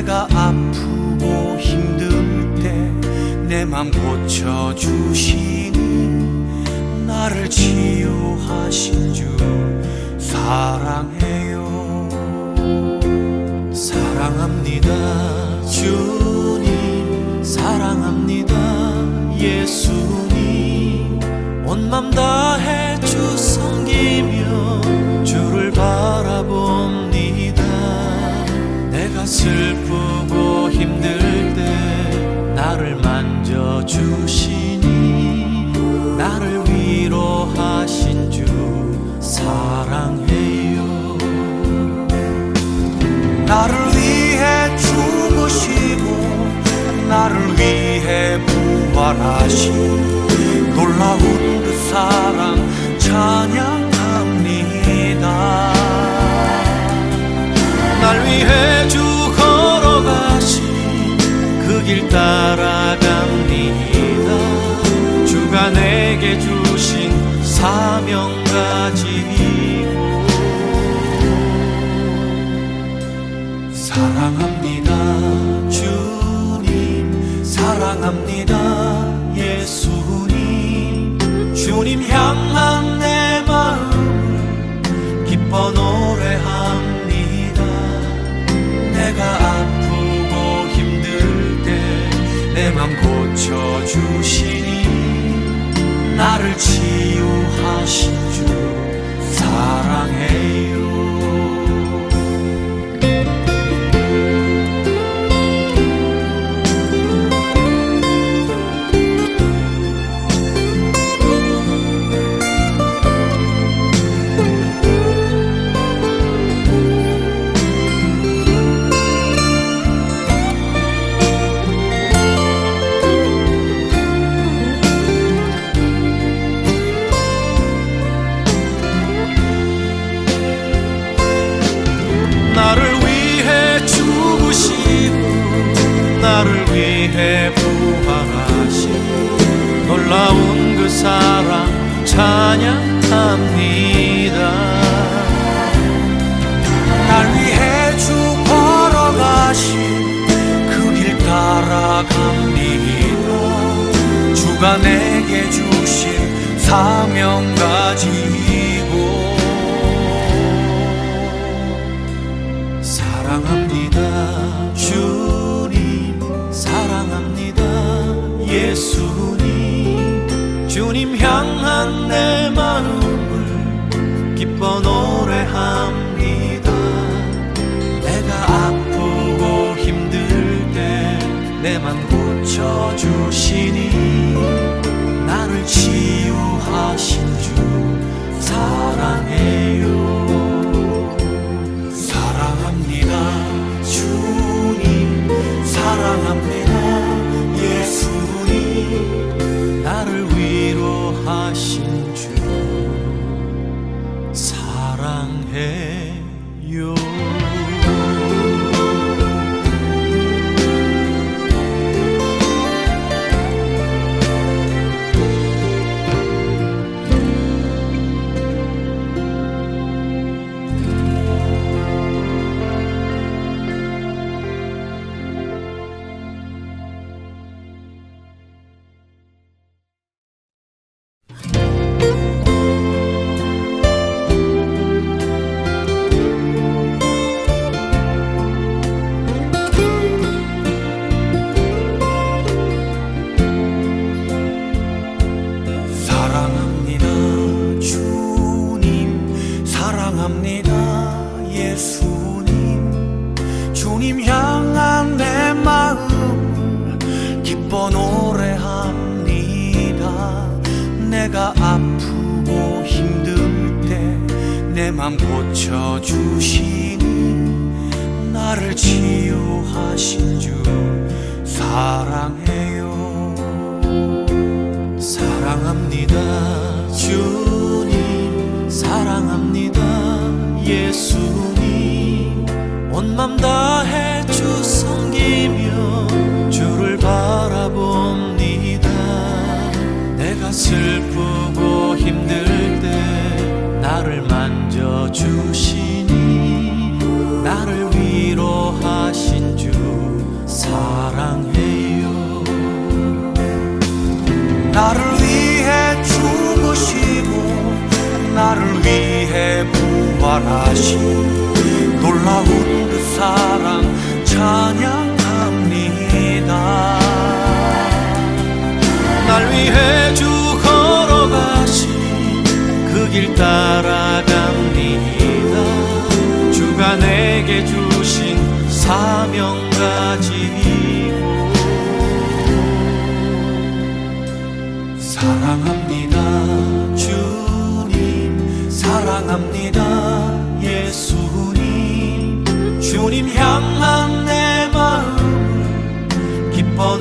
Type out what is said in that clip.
내가 아프고 힘들 때 내 맘 고쳐주시 내가 슬프고 힘들 때 나를 만져주시니 나를 위로하신 주 사랑해요. 나를 위해 죽으시고 나를 위해 부활하신 놀라운 그 사랑 주가 내게 주신 사명 가지고 사랑합니다 주님. 사랑합니다 예수님. 주님 향한 내 위해 부활하신 놀라운 그 사랑 찬양합니다. 날 위해 주 걸어가신 그 길 따라갑니다. 주가 내게 주신 사명 가지 기뻐 노래합니다. 내가 아프고 힘들 때 내 맘 고쳐주시니 나를 치유하신 주 사랑해요. 사랑합니다 주님. 사랑합니다 예수님 노래합니다. 내가 아프고 힘들 때 내 맘 고쳐주시니 나를 치유하신 주 사랑해요. 사랑합니다. 주님 사랑합니다. 예수님 온맘 다 살려주시니 나를 위로하신 주 사랑해요. 나를 위해 죽으시고 나를 위해 부활하신 놀라운 그 사랑 찬양 찬양합니다. 주가 내게 주신 사명 가지고 사랑합니다. 주님 사랑합니다. 예수님 주님 향한 내 마음 기뻐